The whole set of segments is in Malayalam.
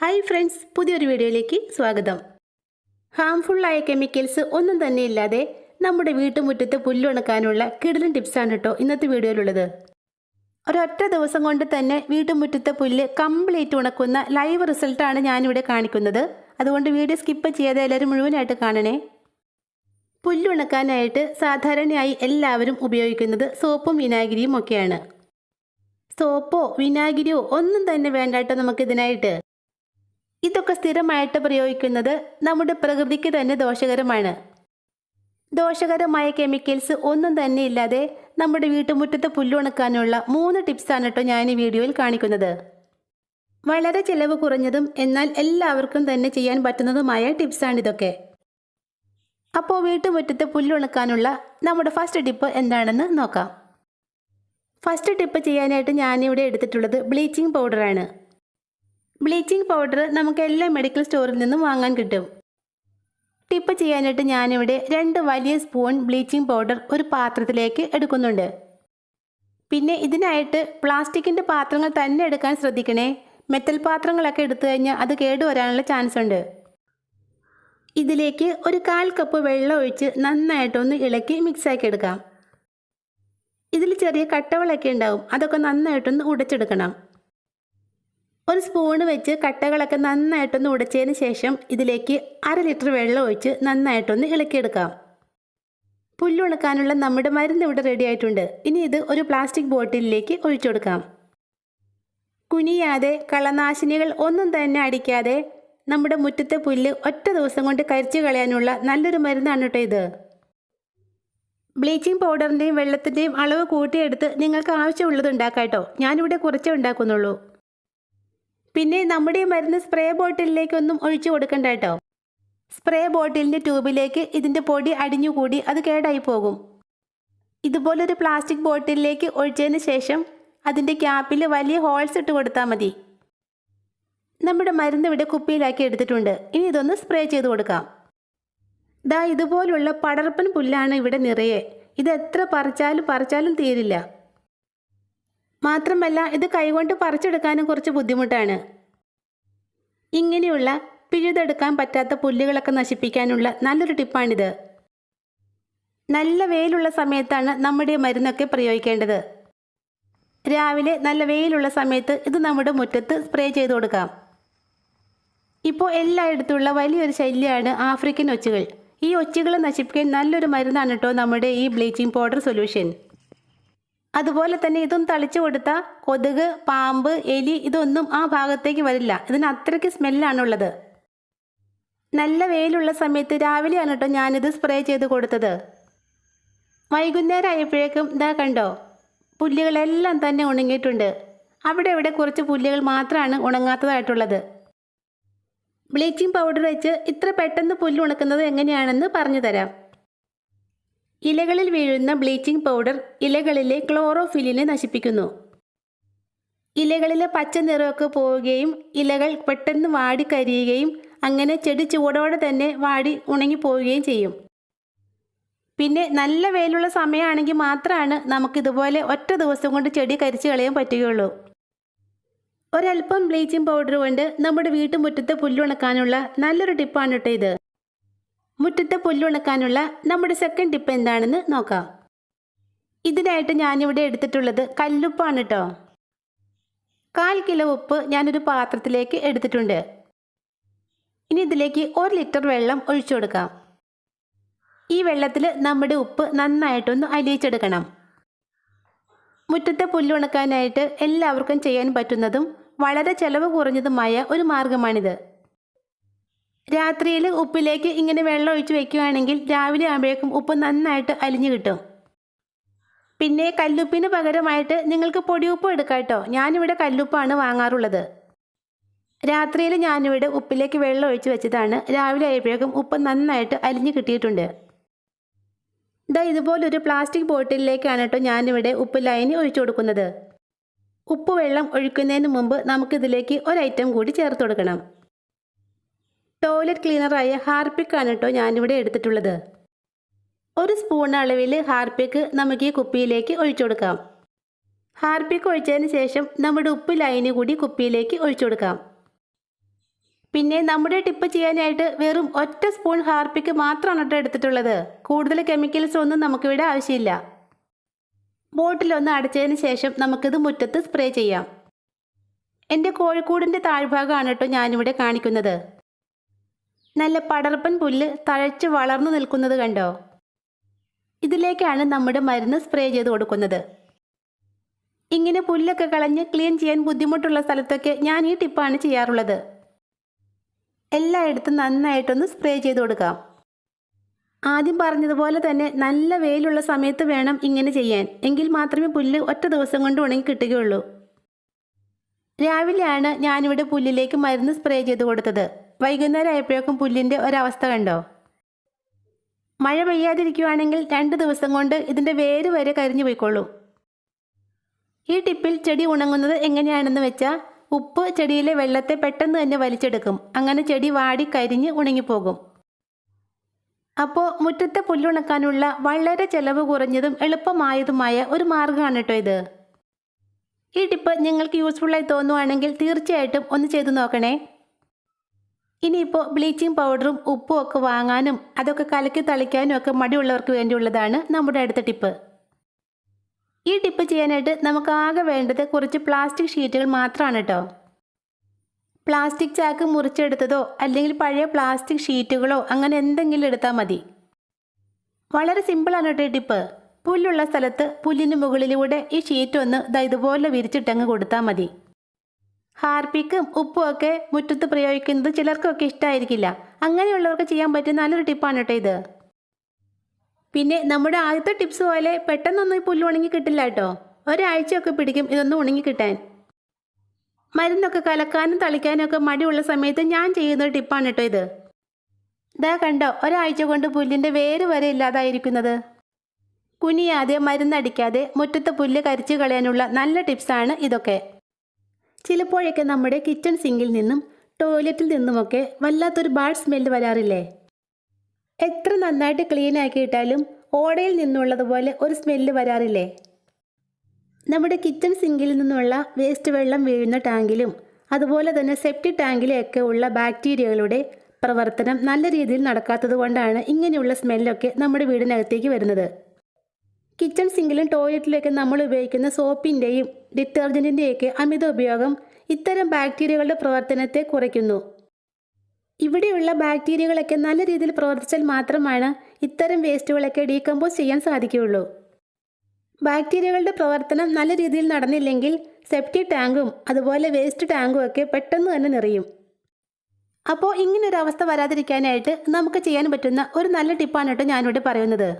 ഹായ് ഫ്രണ്ട്സ് പുതിയൊരു വീഡിയോയിലേക്ക് സ്വാഗതം. ഹാംഫുള്ളായ കെമിക്കൽസ് ഒന്നും തന്നെ ഇല്ലാതെ നമ്മുടെ വീട്ടുമുറ്റത്ത് പുല്ലുണക്കാനുള്ള കിടിലൻ ടിപ്സാണ് കേട്ടോ ഇന്നത്തെ വീഡിയോയിലുള്ളത്. ഒരൊറ്റ ദിവസം കൊണ്ട് തന്നെ വീട്ടുമുറ്റത്തെ പുല്ല് കംപ്ലീറ്റ് ഉണക്കുന്ന ലൈവ് റിസൾട്ടാണ് ഞാനിവിടെ കാണിക്കുന്നത്. അതുകൊണ്ട് വീഡിയോ സ്കിപ്പ് ചെയ്യാതെ എല്ലാവരും മുഴുവനായിട്ട് കാണണേ. പുല്ലുണക്കാനായിട്ട് സാധാരണയായി എല്ലാവരും ഉപയോഗിക്കുന്നത് സോപ്പും വിനാഗിരിയും ഒക്കെയാണ്. സോപ്പോ വിനാഗിരിയോ ഒന്നും തന്നെ വേണ്ടാട്ടോ നമുക്കിതിനായിട്ട്. ഇതൊക്കെ സ്ഥിരമായിട്ട് പ്രയോഗിക്കുന്നത് നമ്മുടെ പ്രകൃതിക്ക് തന്നെ ദോഷകരമാണ്. ദോഷകരമായ കെമിക്കൽസ് ഒന്നും തന്നെ ഇല്ലാതെ നമ്മുടെ വീട്ടുമുറ്റത്ത് പുല്ലുണക്കാനുള്ള മൂന്ന് ടിപ്സാണ് കേട്ടോ ഞാൻ ഈ വീഡിയോയിൽ കാണിക്കുന്നത്. വളരെ ചിലവ് കുറഞ്ഞതും എന്നാൽ എല്ലാവർക്കും തന്നെ ചെയ്യാൻ പറ്റുന്നതുമായ ടിപ്സാണിതൊക്കെ അപ്പോൾ വീട്ടുമുറ്റത്ത് പുല്ലുണക്കാനുള്ള നമ്മുടെ ഫസ്റ്റ് ടിപ്പ് എന്താണെന്ന് നോക്കാം. ഫസ്റ്റ് ടിപ്പ് ചെയ്യാനായിട്ട് ഞാനിവിടെ എടുത്തിട്ടുള്ളത് ബ്ലീച്ചിങ് പൗഡറാണ്. ബ്ലീച്ചിങ് പൗഡർ നമുക്ക് എല്ലാ മെഡിക്കൽ സ്റ്റോറിൽ നിന്നും വാങ്ങാൻ കിട്ടും. ടിപ്പ് ചെയ്യാനായിട്ട് ഞാനിവിടെ രണ്ട് വലിയ സ്പൂൺ ബ്ലീച്ചിങ് പൗഡർ ഒരു പാത്രത്തിലേക്ക് എടുക്കുന്നുണ്ട്. പിന്നെ ഇതിനായിട്ട് പ്ലാസ്റ്റിക്കിന്റെ പാത്രങ്ങൾ തന്നെ എടുക്കാൻ ശ്രദ്ധിക്കണേ. മെറ്റൽ പാത്രങ്ങളൊക്കെ എടുത്തു കഴിഞ്ഞാൽ അത് കേടുവരാനുള്ള ചാൻസ് ഉണ്ട്. ഇതിലേക്ക് ഒരു കാൽ കപ്പ് വെള്ളം ഒഴിച്ച് നന്നായിട്ടൊന്ന് ഇളക്കി മിക്സാക്കി എടുക്കാം. ഇതിൽ ചെറിയ കട്ടകളൊക്കെ ഉണ്ടാവും. അതൊക്കെ നന്നായിട്ടൊന്ന് ഉടച്ചെടുക്കണം. ഒരു സ്പൂണ് വെച്ച് കട്ടകളൊക്കെ നന്നായിട്ടൊന്ന് ഉടച്ചതിന് ശേഷം ഇതിലേക്ക് അര ലിറ്റർ വെള്ളം ഒഴിച്ച് നന്നായിട്ടൊന്ന് ഇളക്കിയെടുക്കാം. പുല്ലുണക്കാനുള്ള നമ്മുടെ മരുന്ന് ഇവിടെ റെഡി ആയിട്ടുണ്ട്. ഇനി ഇത് ഒരു പ്ലാസ്റ്റിക് ബോട്ടിലിലേക്ക് ഒഴിച്ചു കൊടുക്കാം. കുനിയാതെ കളനാശിനികൾ ഒന്നും തന്നെ അടിക്കാതെ നമ്മുടെ മുറ്റത്തെ പുല്ല് ഒറ്റ ദിവസം കൊണ്ട് കരിച്ചു കളയാനുള്ള നല്ലൊരു മരുന്നാണ് കേട്ടോ ഇത്. ബ്ലീച്ചിങ് പൗഡറിന്റെയും വെള്ളത്തിന്റെയും അളവ് കൂട്ടിയെടുത്ത് നിങ്ങൾക്ക് ആവശ്യമുള്ളത് ഉണ്ടാക്കാം കേട്ടോ. ഞാനിവിടെ കുറച്ചേ ഉണ്ടാക്കുന്നുള്ളൂ. പിന്നെ നമ്മുടെ മരുന്ന് സ്പ്രേ ബോട്ടിലിലേക്കൊന്നും ഒഴിച്ചു കൊടുക്കണ്ട കേട്ടോ. സ്പ്രേ ബോട്ടിലിന്റെ ട്യൂബിലേക്ക് ഇതിന്റെ പൊടി അടിഞ്ഞുകൂടി അത് കേടായി പോകും. ഇതുപോലൊരു പ്ലാസ്റ്റിക് ബോട്ടിലിലേക്ക് ഒഴിച്ചതിന് ശേഷം അതിന്റെ ക്യാപ്പിൽ വലിയ ഹോൾസ് ഇട്ട് കൊടുത്താൽ മതി. നമ്മുടെ മരുന്ന് ഇവിടെ കുപ്പിയിലാക്കി എടുത്തിട്ടുണ്ട്. ഇനി ഇതൊന്ന് സ്പ്രേ ചെയ്ത് കൊടുക്കാം. ദാ ഇതുപോലുള്ള പടർപ്പൻ പുല്ലാണ് ഇവിടെ നിറയെ. ഇത് എത്ര പറിച്ചാലും പറിച്ചാലും തീരില്ല. മാത്രമല്ല ഇത് കൈകൊണ്ട് പറിച്ചെടുക്കാനും കുറച്ച് ബുദ്ധിമുട്ടാണ്. ഇങ്ങനെയുള്ള പിഴുതെടുക്കാൻ പറ്റാത്ത പുല്ലുകളൊക്കെ നശിപ്പിക്കാനുള്ള നല്ലൊരു ടിപ്പാണിത്. നല്ല വെയിലുള്ള സമയത്താണ് നമ്മുടെ മരുന്നൊക്കെ പ്രയോഗിക്കേണ്ടത്. രാവിലെ നല്ല വെയിലുള്ള സമയത്ത് ഇത് നമ്മുടെ മുറ്റത്ത് സ്പ്രേ ചെയ്ത് കൊടുക്കാം. ഇപ്പോൾ എല്ലായിടത്തുള്ള വലിയൊരു ശല്യമാണ് ആഫ്രിക്കൻ ഒച്ചുകൾ. ഈ ഒച്ചുകളെ നശിപ്പിക്കാൻ നല്ലൊരു മരുന്നാണ് കേട്ടോ നമ്മുടെ ഈ ബ്ലീച്ചിങ് പൗഡർ സൊല്യൂഷൻ. അതുപോലെ തന്നെ ഇതൊന്നും തളിച്ചു കൊടുത്താൽ കൊതുക് പാമ്പ് എലി ഇതൊന്നും ആ ഭാഗത്തേക്ക് വരില്ല. ഇതിന് അത്രയ്ക്ക് സ്മെല്ലാണുള്ളത്. നല്ല വെയിലുള്ള സമയത്ത് രാവിലെയാണ് കേട്ടോ ഞാനിത് സ്പ്രേ ചെയ്ത് കൊടുത്തത്. വൈകുന്നേരം ആയപ്പോഴേക്കും ഇതാ കണ്ടോ പുല്ലുകളെല്ലാം തന്നെ ഉണങ്ങിയിട്ടുണ്ട്. അവിടെ ഇവിടെ കുറച്ച് പുല്ലുകൾ മാത്രമാണ് ഉണങ്ങാത്തതായിട്ടുള്ളത്. ബ്ലീച്ചിങ് പൗഡർ വെച്ച് ഇത്ര പെട്ടെന്ന് പുല്ല് ഉണക്കുന്നത് എങ്ങനെയാണെന്ന് പറഞ്ഞു തരാം. ഇലകളിൽ വീഴുന്ന ബ്ലീച്ചിംഗ് പൗഡർ ഇലകളിലെ ക്ലോറോഫിലിനെ നശിപ്പിക്കുന്നു. ഇലകളിലെ പച്ച നിറമൊക്കെ പോവുകയും ഇലകൾ പെട്ടെന്ന് വാടി കരിയുകയും അങ്ങനെ ചെടി ചൂടോടെ തന്നെ വാടി ഉണങ്ങിപ്പോവുകയും ചെയ്യും. പിന്നെ നല്ല വെയിലുള്ള സമയമാണെങ്കിൽ മാത്രമാണ് നമുക്കിതുപോലെ ഒറ്റ ദിവസം കൊണ്ട് ചെടി കരിച്ചു കളയാൻ പറ്റുകയുള്ളൂ. ഒരല്പം ബ്ലീച്ചിങ് പൗഡർ കൊണ്ട് നമ്മുടെ വീട്ടുമുറ്റത്ത് പുല്ലുണക്കാനുള്ള നല്ലൊരു ടിപ്പാണ് കേട്ടോ ഇത്. മുറ്റത്തെ പുല്ലുണക്കാനുള്ള നമ്മുടെ സെക്കൻഡ് ടിപ്പ് എന്താണെന്ന് നോക്കാം. ഇതിനായിട്ട് ഞാനിവിടെ എടുത്തിട്ടുള്ളത് കല്ലുപ്പാണ് കേട്ടോ കാൽ കിലോ ഉപ്പ് ഞാനൊരു പാത്രത്തിലേക്ക് എടുത്തിട്ടുണ്ട്. ഇനി ഇതിലേക്ക് ഒരു ലിറ്റർ വെള്ളം ഒഴിച്ചു കൊടുക്കാം. ഈ വെള്ളത്തിൽ നമ്മുടെ ഉപ്പ് നന്നായിട്ടൊന്ന് അലിയിച്ചെടുക്കണം. മുറ്റത്തെ പുല്ലുണക്കാനായിട്ട് എല്ലാവർക്കും ചെയ്യാൻ പറ്റുന്നതും വളരെ ചെലവ് കുറഞ്ഞതുമായ ഒരു മാർഗമാണിത്. രാത്രിയിൽ ഉപ്പിലേക്ക് ഇങ്ങനെ വെള്ളം ഒഴിച്ച് വെക്കുകയാണെങ്കിൽ രാവിലെ ആകുമ്പോഴേക്കും ഉപ്പ് നന്നായിട്ട് അലിഞ്ഞു കിട്ടും. പിന്നെ കല്ലുപ്പിന് പകരമായിട്ട് നിങ്ങൾക്ക് പൊടിയുപ്പ് എടുക്കാം കേട്ടോ. ഞാനിവിടെ കല്ലുപ്പാണ് വാങ്ങാറുള്ളത്. രാത്രിയിൽ ഞാനിവിടെ ഉപ്പിലേക്ക് വെള്ളം ഒഴിച്ച് വെച്ചതാണ്. രാവിലെ ആയപ്പോഴേക്കും ഉപ്പ് നന്നായിട്ട് അലിഞ്ഞു കിട്ടിയിട്ടുണ്ട്. ഇതാ ഇതുപോലൊരു പ്ലാസ്റ്റിക് ബോട്ടിലിലേക്കാണ് കേട്ടോ ഞാനിവിടെ ഉപ്പ് ലൈനി ഒഴിച്ചു കൊടുക്കുന്നത്. ഉപ്പ് വെള്ളം ഒഴിക്കുന്നതിന് മുമ്പ് നമുക്കിതിലേക്ക് ഒരു ഐറ്റം കൂടി ചേർത്ത് കൊടുക്കണം. ടോയ്ലറ്റ് ക്ലീനറായ ഹാർപ്പിക്കാണ് കേട്ടോ ഞാനിവിടെ എടുത്തിട്ടുള്ളത്. ഒരു സ്പൂൺ അളവിൽ ഹാർപ്പിക്ക് നമുക്ക് ഈ കുപ്പിയിലേക്ക് ഒഴിച്ചു കൊടുക്കാം. ഹാർപ്പിക്ക് ഒഴിച്ചതിന് ശേഷം നമ്മുടെ ഉപ്പ് ലൈന് കൂടി കുപ്പിയിലേക്ക് ഒഴിച്ചു കൊടുക്കാം. പിന്നെ നമ്മുടെ ടിപ്പ് ചെയ്യാനായിട്ട് വെറും ഒറ്റ സ്പൂൺ ഹാർപ്പിക്ക് മാത്രമാണ് കേട്ടോ എടുത്തിട്ടുള്ളത്. കൂടുതൽ കെമിക്കൽസ് ഒന്നും നമുക്കിവിടെ ആവശ്യമില്ല. ബോട്ടിലൊന്ന് അടച്ചതിന് ശേഷം നമുക്കിത് മുറ്റത്ത് സ്പ്രേ ചെയ്യാം. എന്റെ കോഴിക്കൂടിന്റെ താഴ്ഭാഗമാണ് കേട്ടോ ഞാനിവിടെ കാണിക്കുന്നത്. നല്ല പടർപ്പൻ പുല്ല് തഴച്ച് വളർന്നു നിൽക്കുന്നത് കണ്ടോ? ഇതിലേക്കാണ് നമ്മുടെ മരുന്ന് സ്പ്രേ ചെയ്ത് കൊടുക്കുന്നത്. ഇങ്ങനെ പുല്ലൊക്കെ കളഞ്ഞ് ക്ലീൻ ചെയ്യാൻ ബുദ്ധിമുട്ടുള്ള സ്ഥലത്തൊക്കെ ഞാൻ ഈ ടിപ്പാണ് ചെയ്യാറുള്ളത്. എല്ലായിടത്തും നന്നായിട്ടൊന്ന് സ്പ്രേ ചെയ്ത് കൊടുക്കാം. ആദ്യം പറഞ്ഞതുപോലെ തന്നെ നല്ല വെയിലുള്ള സമയത്ത് വേണം ഇങ്ങനെ ചെയ്യാൻ. എങ്കിൽ മാത്രമേ പുല്ല് ഒറ്റ ദിവസം കൊണ്ട് ഉണങ്ങി കിട്ടുകയുള്ളൂ. രാവിലെയാണ് ഞാനിവിടെ പുല്ലിലേക്ക് മരുന്ന് സ്പ്രേ ചെയ്ത് കൊടുത്തത്. വൈകുന്നേരം ആയപ്പോഴേക്കും പുല്ലിന്റെ ഒരവസ്ഥ കണ്ടോ? മഴ പെയ്യാതിരിക്കുവാണെങ്കിൽ രണ്ട് ദിവസം കൊണ്ട് ഇതിന്റെ വേര് വരെ കരിഞ്ഞു പോയിക്കൊള്ളും. ഈ ടിപ്പിൽ ചെടി ഉണങ്ങുന്നത് എങ്ങനെയാണെന്ന് വെച്ചാൽ ഉപ്പ് ചെടിയിലെ വെള്ളത്തെ പെട്ടെന്ന് തന്നെ വലിച്ചെടുക്കും. അങ്ങനെ ചെടി വാടി കരിഞ്ഞ് ഉണങ്ങിപ്പോകും. അപ്പോൾ മുറ്റത്തെ പുല്ലുണക്കാനുള്ള വളരെ ചെലവ് കുറഞ്ഞതും എളുപ്പമായതുമായ ഒരു മാർഗമാണ് കേട്ടോ ഇത്. ഈ ടിപ്പ് നിങ്ങൾക്ക് യൂസ്ഫുള്ളായി തോന്നുവാണെങ്കിൽ തീർച്ചയായിട്ടും ഒന്ന് ചെയ്തു നോക്കണേ. ഇനിയിപ്പോൾ ബ്ലീച്ചിങ് പൗഡറും ഉപ്പും ഒക്കെ വാങ്ങാനും അതൊക്കെ കലക്കി തളിക്കാനും ഒക്കെ മടിയുള്ളവർക്ക് വേണ്ടിയുള്ളതാണ് നമ്മുടെ അടുത്ത ടിപ്പ്. ഈ ടിപ്പ് ചെയ്യാനായിട്ട് നമുക്ക് ആകെ വേണ്ടത് കുറച്ച് പ്ലാസ്റ്റിക് ഷീറ്റുകൾ മാത്രമാണ് കേട്ടോ പ്ലാസ്റ്റിക് ചാക്ക് മുറിച്ചെടുത്തതോ അല്ലെങ്കിൽ പഴയ പ്ലാസ്റ്റിക് ഷീറ്റുകളോ അങ്ങനെ എന്തെങ്കിലും എടുത്താൽ മതി. വളരെ സിമ്പിളാണ് കേട്ടോ ടിപ്പ്. പുല്ലുള്ള സ്ഥലത്ത് പുല്ലിന് മുകളിലൂടെ ഈ ഷീറ്റ് ഒന്ന് ഇതുപോലെ വിരിച്ചിട്ടങ്ങ് കൊടുത്താൽ മതി. ഹാർപ്പിക്കും ഉപ്പും ഒക്കെ മുറ്റത്ത് പ്രയോഗിക്കുന്നത് ചിലർക്കൊക്കെ ഇഷ്ടമായിരിക്കില്ല അങ്ങനെയുള്ളവർക്ക് ചെയ്യാൻ പറ്റിയ നല്ലൊരു ടിപ്പാണ് കേട്ടോ ഇത്. പിന്നെ നമ്മുടെ ആദ്യത്തെ ടിപ്സ് പോലെ പെട്ടെന്നൊന്നും ഈ പുല്ല് ഉണങ്ങി കിട്ടില്ല കേട്ടോ. ഒരാഴ്ചയൊക്കെ പിടിക്കും ഇതൊന്നും ഉണങ്ങി കിട്ടാൻ. മരുന്നൊക്കെ കലക്കാനും തളിക്കാനും ഒക്കെ മടിയുള്ള സമയത്ത് ഞാൻ ചെയ്യുന്ന ഒരു ടിപ്പാണ് കേട്ടോ ഇത്. ഇതാ കണ്ടോ ഒരാഴ്ച കൊണ്ട് പുല്ലിന്റെ വേര് വരെ ഇല്ലാതായിരിക്കുന്നത്. കുനിയാതെ മരുന്നടിക്കാതെ മുറ്റത്തെ പുല്ല് കരിച്ചു കളയാനുള്ള നല്ല ടിപ്സാണ് ഇതൊക്കെ. ചിലപ്പോഴൊക്കെ നമ്മുടെ കിച്ചൺ സിങ്കിൽ നിന്നും ടോയ്ലറ്റിൽ നിന്നുമൊക്കെ വല്ലാത്തൊരു ബാഡ് സ്മെല്ല് വരാറില്ലേ? എത്ര നന്നായിട്ട് ക്ലീൻ ആക്കിയിട്ടാലും ഓടയിൽ നിന്നുള്ളതുപോലെ ഒരു സ്മെല്ല് വരാറില്ലേ? നമ്മുടെ കിച്ചൺ സിങ്കിൽ നിന്നുള്ള വേസ്റ്റ് വെള്ളം വീഴുന്ന ടാങ്കിലും അതുപോലെ തന്നെ സെപ്റ്റി ടാങ്കിലൊക്കെ ഉള്ള ബാക്ടീരിയകളുടെ പ്രവർത്തനം നല്ല രീതിയിൽ നടക്കാത്തത് കൊണ്ടാണ് ഇങ്ങനെയുള്ള സ്മെല്ലൊക്കെ നമ്മുടെ വീടിനകത്തേക്ക് വരുന്നത്. കിച്ചൺ സിങ്കിലും ടോയ്ലറ്റിലൊക്കെ നമ്മൾ ഉപയോഗിക്കുന്ന സോപ്പിന്റെയും ഡിറ്റർജന്റിന്റെയൊക്കെ അമിത ഉപയോഗം ഇത്തരം ബാക്ടീരിയകളുടെ പ്രവർത്തനത്തെ കുറയ്ക്കുന്നു. ഇവിടെയുള്ള ബാക്ടീരിയകളൊക്കെ നല്ല രീതിയിൽ പ്രവർത്തിച്ചാൽ മാത്രമാണ് ഇത്തരം വേസ്റ്റുകളൊക്കെ ഡീകമ്പോസ് ചെയ്യാൻ സാധിക്കുകയുള്ളൂ. ബാക്ടീരിയകളുടെ പ്രവർത്തനം നല്ല രീതിയിൽ നടന്നില്ലെങ്കിൽ സെപ്റ്റി ടാങ്കും അതുപോലെ വേസ്റ്റ് ടാങ്കും ഒക്കെ പെട്ടെന്ന് തന്നെ നിറയും. അപ്പോൾ ഇങ്ങനൊരവസ്ഥ വരാതിരിക്കാനായിട്ട് നമുക്ക് ചെയ്യാൻ പറ്റുന്ന ഒരു നല്ല ടിപ്പാണ് കേട്ടോ ഞാനിവിടെ പറയുന്നത്.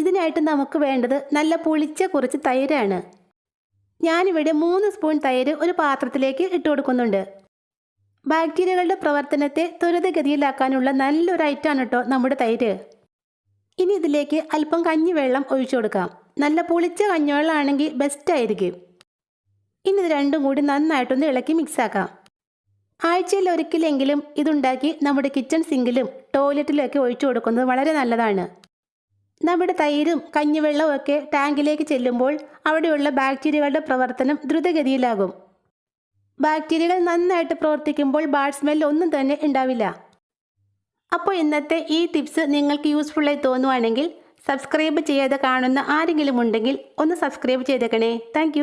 ഇതിനായിട്ട് നമുക്ക് വേണ്ടത് നല്ല പുളിച്ച കുറച്ച് തൈരാണ്. ഞാനിവിടെ മൂന്ന് സ്പൂൺ തൈര് ഒരു പാത്രത്തിലേക്ക് ഇട്ട് കൊടുക്കുന്നുണ്ട്. ബാക്ടീരിയകളുടെ പ്രവർത്തനത്തെ ത്വരിതഗതിയിലാക്കാനുള്ള നല്ലൊരു ഐറ്റാണ് കേട്ടോ നമ്മുടെ തൈര്. ഇനി ഇതിലേക്ക് അല്പം കഞ്ഞിവെള്ളം ഒഴിച്ചു കൊടുക്കാം. നല്ല പുളിച്ച കഞ്ഞിവെള്ളമാണെങ്കിൽ ബെസ്റ്റ് ആയിരിക്കും. ഇനി ഇത് രണ്ടും കൂടി നന്നായിട്ടൊന്ന് ഇളക്കി മിക്സാക്കാം ആഴ്ചയിൽ ഒരിക്കലെങ്കിലും ഇതുണ്ടാക്കി നമ്മുടെ കിച്ചൺ സിങ്കിലും ടോയ്ലറ്റിലും ഒക്കെ ഒഴിച്ചു കൊടുക്കുന്നത് വളരെ നല്ലതാണ്. നമ്മുടെ തൈരും കഞ്ഞിവെള്ളവും ഒക്കെ ടാങ്കിലേക്ക് ചെല്ലുമ്പോൾ അവിടെയുള്ള ബാക്ടീരിയകളുടെ പ്രവർത്തനം ദ്രുതഗതിയിലാകും. ബാക്ടീരിയകൾ നന്നായിട്ട് പ്രവർത്തിക്കുമ്പോൾ ബാഡ് സ്മെൽ ഒന്നും തന്നെ ഉണ്ടാവില്ല. അപ്പോൾ ഇന്നത്തെ ഈ ടിപ്സ് നിങ്ങൾക്ക് യൂസ്ഫുള്ളായി തോന്നുവാണെങ്കിൽ സബ്സ്ക്രൈബ് ചെയ്യാതെ കാണുന്ന ആരെങ്കിലും ഉണ്ടെങ്കിൽ ഒന്ന് സബ്സ്ക്രൈബ് ചെയ്തേക്കണേ. താങ്ക്